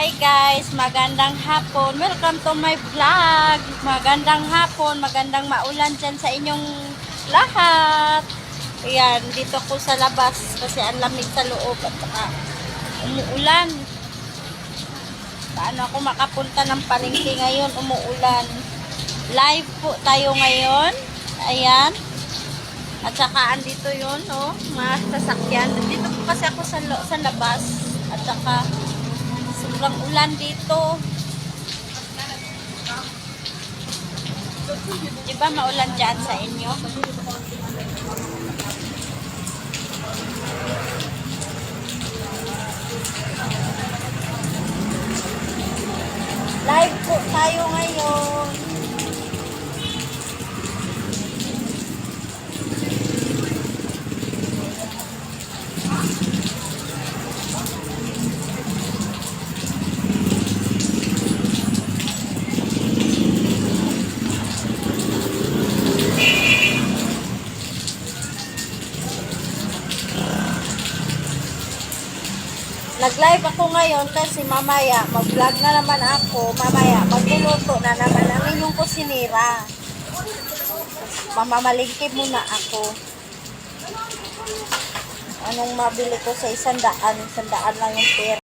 Hi guys, magandang hapon. Welcome to my vlog. Magandang hapon, magandang maulan dyan sa inyong lahat. Ayan, dito ko sa labas kasi ang lamig sa loob at saka umuulan. Paano ako makapunta ng palengke ngayon? Umuulan. Live po tayo ngayon. Ayan. At saka andito yun, no? Mga sasakyan. Dito po kasi ako sa, sa labas. At saka sobrang ulan dito. Di ba maulan dyan sa inyo? Live po tayo ngayon. Nag-live ako ngayon kasi mamaya, mag-vlog na naman ako. Mamaya, magluluto na naman namin yung kusinira. Mamamalingki muna ako. Anong mabili ko sa isang daan? Isang daan lang yung pera.